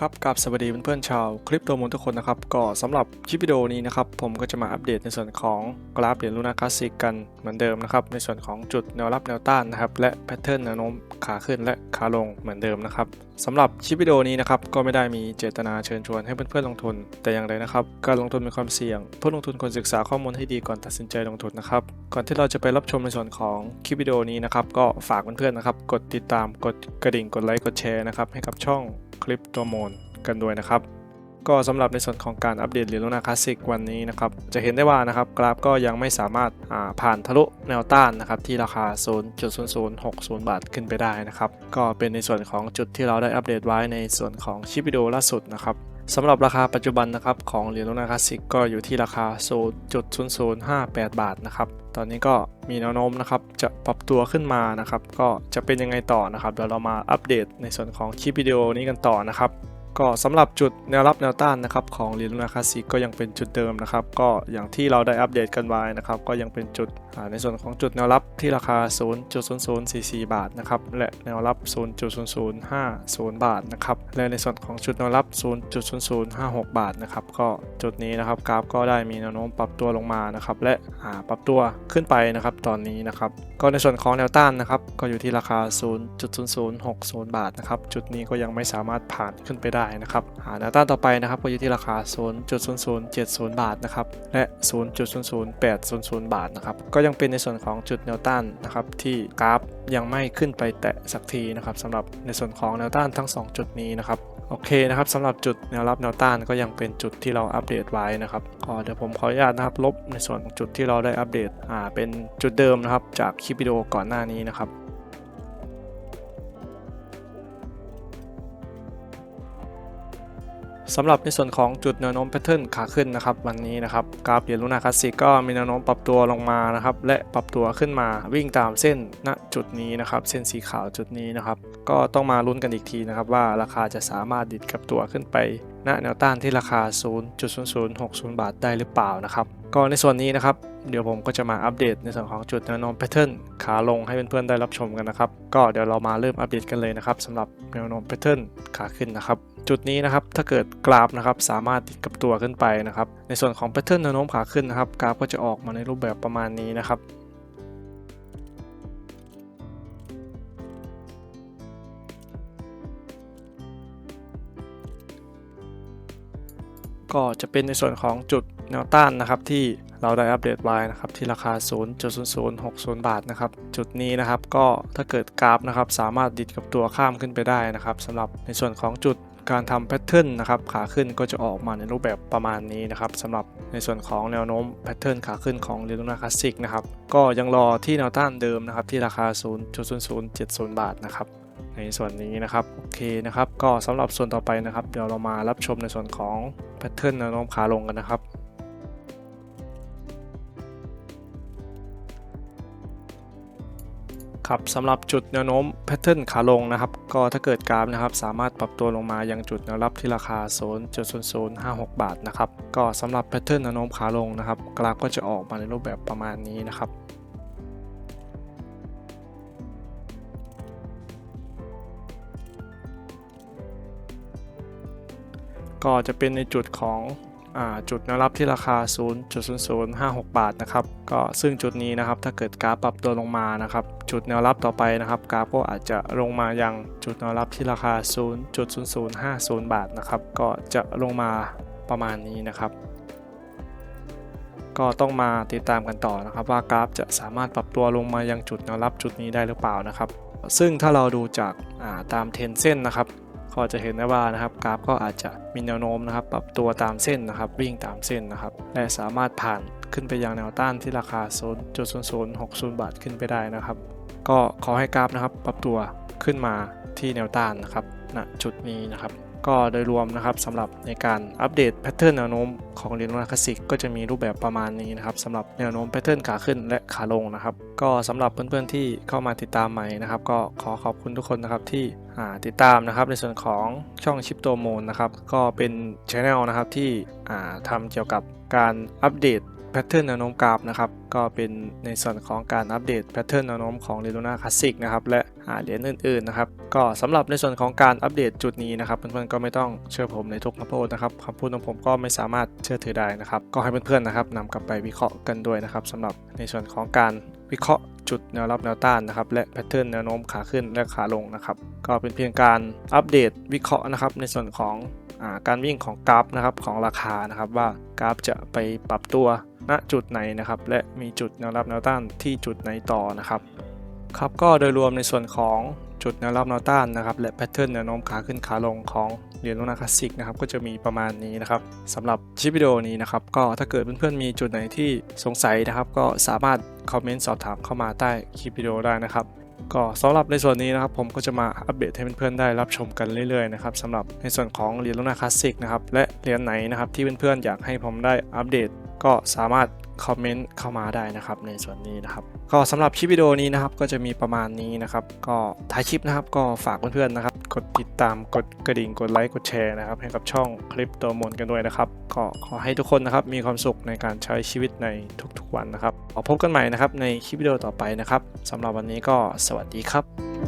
ครับกับสวัสดีเพื่อนๆชาวคลิปโตมูลทุกคนนะครับก็สำหรับคลิปวิดีโอนี้นะครับผมก็จะมาอัปเดตในส่วนของกราฟเหรียญลูน่าคลาสสิกกันเหมือนเดิมนะครับในส่วนของจุดแนวรับแนวต้านนะครับและแพทเทิร์นแนวโน้มขาขึ้นและขาลงเหมือนเดิมนะครับสำหรับคลิปวิดีโอนี้นะครับก็ไม่ได้มีเจตนาเชิญชวนให้เพื่อนๆลงทุน แต่อย่างใดนะครับการลงทุนมีความเสี่ยงผู้ลงทุนควรศึกษาข้อมูลให้ดีก่อนตัดสินใจลงทุนนะครับก่อนที่เราจะไปรับชมในส่วนของคลิปวิดีโอนี้นะครับก็ฝากเพื่อนๆนะครับกดติดตามกดกระดิ่งกดไลค์กดแชร์นะครับให้กับช่องคลิปตัวโม กันด้วยนะครับ ก็สำหรับในส่วนของการอัปเดตเหรียญลูนาคลาสสิกวันนี้นะครับ จะเห็นได้ว่านะครับกราฟก็ยังไม่สามารถาผ่านทะลุแนวต้านนะครับที่ราคา 0.0060 บาทขึ้นไปได้นะครับ ก็เป็นในส่วนของจุดที่เราได้อัปเดตไว้ในส่วนของชิปวิดีโอล่าสุดนะครับสำหรับราคาปัจจุบันนะครับของเหรียญลูนาคลาสสิกก็อยู่ที่ราคา 0.0058 บาทนะครับ ตอนนี้ก็มีแนวโน้มนะครับจะปรับตัวขึ้นมานะครับ ก็จะเป็นยังไงต่อนะครับ เดี๋ยวเรามาอัปเดตในส่วนของคลิปวิดีโอนี้กันต่อนะครับ ก็สำหรับจุดแนวรับแนวต้านนะครับของเหรียญลูนาคาสสิกก็ยังเป็นจุดเดิมนะครับ ก็อย่างที่เราได้อัปเดตกันไว้นะครับ ก็ยังเป็นจุดในส่วนของจุดแนวรับที่ราคา 0.0044 บาทนะครับและแนวรับ 0.0050 บาทนะครับและในส่วนของจุดแนวรับ 0.0056 บาทนะครับก็จุดนี้นะครับกราฟก็ได้มีแนวโน้มปรับตัวลงมานะครับและปรับตัวขึ้นไปนะครับตอนนี้นะครับก็ในส่วนของแนวต้านนะครับก็อยู่ที่ราคา 0.0060 บาทนะครับจุดนี้ก็ยังไม่สามารถผ่านขึ้นไปได้นะครับหาแนวต้านต่อไปนะครับก็อยู่ที่ราคา 0.0070 บาทนะครับและ 0.00800 บาทนะครับก็ยังเป็นในส่วนของจุดแนวต้านนะครับที่กราฟยังไม่ขึ้นไปแตะสักทีนะครับสำหรับในส่วนของแนวต้านทั้ง 2 จุดนี้นะครับโอเคนะครับสำหรับจุดแนวรับแนวต้านก็ยังเป็นจุดที่เราอัปเดตไว้นะครับก็เดี๋ยวผมขออนุญาตนะครับลบในส่วนของจุดที่เราได้อัปเดตอ่าเป็นจุดเดิมนะครับจากคลิปวิดีโอก่อนหน้านี้นะครับ สำหรับในส่วนของจุดแนวโน้มแพทเทิร์นขาขึ้นนะครับวันนี้นะครับกราฟเหรียญลูน่าคลาสสิกก็มีแนวโน้มปรับตัวลงมานะครับและปรับตัวขึ้นมาวิ่งตามเส้นณจุดนี้นะครับเส้นสีขาวจุดนี้นะครับก็ต้องมาลุ้นกันอีกทีนะครับว่าราคาจะสามารถดิดกับตัวขึ้นไปณแนวต้านที่ราคา 0.0060 บาทได้หรือเปล่านะครับก็ในส่วนนี้นะครับเดี๋ยวผมก็จะมาอัปเดตในส่วนของจุดแนวโน้มแพทเทิร์นขาลงให้เพื่อนๆได้รับชมกันนะครับก็เดี๋ยวเรามาเริ่มอัปเดตกันเลยนะครับสำหรับแนวโน้มแพทเทิร์นขาขึ้นนะครับ จุดนี้นะครับถ้าเกิดกราฟนะครับสามารถติดกับตัวขึ้นไปนะครับ ในส่วนของแพทเทิร์นแนวโน้มขาขึ้นนะครับกราฟก็จะออกมาในรูปแบบประมาณนี้นะครับก็จะเป็นในส่วนของจุดแนวต้านนะครับที่เราได้อัปเดตไว้นะครับที่ราคา 0.0060 บาทนะครับจุดนี้นะครับก็ถ้าเกิดกราฟนะครับสามารถดิดกับตัวข้ามขึ้นไปได้นะครับสำหรับในส่วนของจุด การทำแพทเทิร์นนะครับขาขึ้นก็จะออกมาในรูปแบบประมาณนี้นะครับสำหรับในส่วนของแนวโน้มแพทเทิร์นขาขึ้นของเรลูนาคลาสสิกนะครับก็ยังรอที่แนวต้านเดิมนะครับที่ราคา 0.0070 บาทนะครับในส่วนนี้นะครับโอเคนะครับก็สำหรับส่วนต่อไปนะครับ เดี๋ยวเรามารับชมในส่วนของแพทเทิร์นแนวโน้มขาลงกันนะครับ ครับสำหรับจุดแนวโน้มแพทเทิร์นขาลงนะครับ ก็ถ้าเกิดกราฟนะครับ สามารถปรับตัวลงมายังจุดแนวรับที่ราคา 0.0056 บาทนะครับ ก็สำหรับแพทเทิร์นแนวโน้มขาลงนะครับ กราฟก็จะออกมาในรูปแบบประมาณนี้นะครับก็จะเป็นในจุดของ จุดแนวรับที่ราคา 0.0056 บาทนะครับก็ซึ่งจุดนี้นะครับถ้าเกิดกราฟปรับตัวลงมานะครับจุดแนวรับต่อไปนะครับกราฟก็อาจจะลงมายังจุดแนวรับที่ราคา 0.0050 บาทนะครับก็จะลงมาประมาณนี้นะครับ ก็ต้องมาติดตามกันต่อนะครับว่ากราฟจะสามารถปรับตัวลงมายังจุดแนวรับจุดนี้ได้หรือเปล่านะครับ ซึ่งถ้าเราดูจากาตามเทรนเส้นนะครับ ก็จะเห็นได้ว่านะครับกราฟก็อาจจะมีแนวโน้มนะครับปรับตัวตามเส้นนะครับวิ่งตามเส้นนะครับและสามารถผ่านขึ้นไปยังแนวต้านที่ราคา 0.0060 บาทขึ้นไปได้นะครับ ก็ขอให้กราฟนะครับปรับตัวขึ้นมาที่แนวต้านนะครับณจุดนี้นะครับ ก็โดยรวมนะครับสำหรับในการอัปเดตแพทเทิร์นแนวโน้มของเหรียญลูนาคลาสสิกก็จะมีรูปแบบประมาณนี้นะครับสำหรับแนวโน้มแพทเทิร์นขาขึ้นและขาลงนะครับ ก็สำหรับเพื่อนๆที่เข้ามาติดตามใหม่นะครับ ก็ขอขอบคุณทุกคนนะครับที่อ่าติดตามนะครับในส่วนของช่องชิปโตโมนนะครับก็เป็นช anel นะครับที่อ่าทำเกี่ยวกับการอัปเดต แพทเทิร์นแนวโน้มกราฟนะครับ ก็เป็นในส่วนของการอัปเดตแพทเทิร์นแนวโน้มของ l ร l u n a Classic นะครับ และหาเหรียญอื่นๆนะครับ ก็สำหรับในส่วนของการอัปเดตจุดนี้นะครับ เพื่อนๆก็ไม่ต้องเชื่อผมในทุกคำพูดนะครับคำพูดของผมก็ไม่สามารถเชื่อถือได้นะครับ ก็ให้เพื่อนๆนะครับนำกลับไปวิเคราะห์กันด้วยนะครับสำหรับในส่วนของการวิเคราะห์จุดแนวรับแนวต้านนะครับและแพทเทิร์นแนวโน้มขาขึ้นและขาลงนะครับก็เป็นเพียงการอัปเดตวิเคราะห์นะครับในส่วนของการวิ่งของกราฟนะครับของราคานะครับว่ากราฟจะไปปรับตัว ณจุดไหนนะครับ และมีจุดแนวรับแนวต้านที่จุดไหนต่อนะครับ ครับก็โดยรวมในส่วนของจุดแนวรับแนวต้านนะครับ และแพทเทิร์นแนวโน้มขาขึ้นขาลงของเหรียญลูนาคลาสสิกนะครับก็จะมีประมาณนี้นะครับสำหรับคลิปวิดีโอนี้นะครับ ก็ถ้าเกิดเพื่อนๆมีจุดไหนที่สงสัยนะครับ ก็สามารถคอมเมนต์สอบถามเข้ามาใต้คลิปวิดีโอได้นะครับก็สำหรับในส่วนนี้นะครับผมก็จะมาอัปเดตให้เพื่อนๆได้รับชมกันเรื่อยๆนะครับสำหรับในส่วนของเหรียญลูนาคลาสสิกนะครับและเหรียญไหนนะครับที่เพื่อนๆอยากให้ผมได้อัปเดต ก็สามารถคอมเมนต์เข้ามาได้นะครับในส่วนนี้นะครับก็สำหรับคลิปวิดีโอนี้นะครับก็จะมีประมาณนี้นะครับก็ท้ายคลิปนะครับก็ฝากเพื่อนๆนะครับ กดติดตามกดกระดิ่งกดไลค์กดแชร์นะครับให้กับช่องคลิปตัวมนกันด้วยนะครับก็ขอให้ทุกคนนะครับมีความสุขในการใช้ชีวิตในทุกๆวันนะครับขอพบกันใหม่นะครับในคลิปวิดีโอต่อไปนะครับสำหรับวันนี้ก็สวัสดีครับ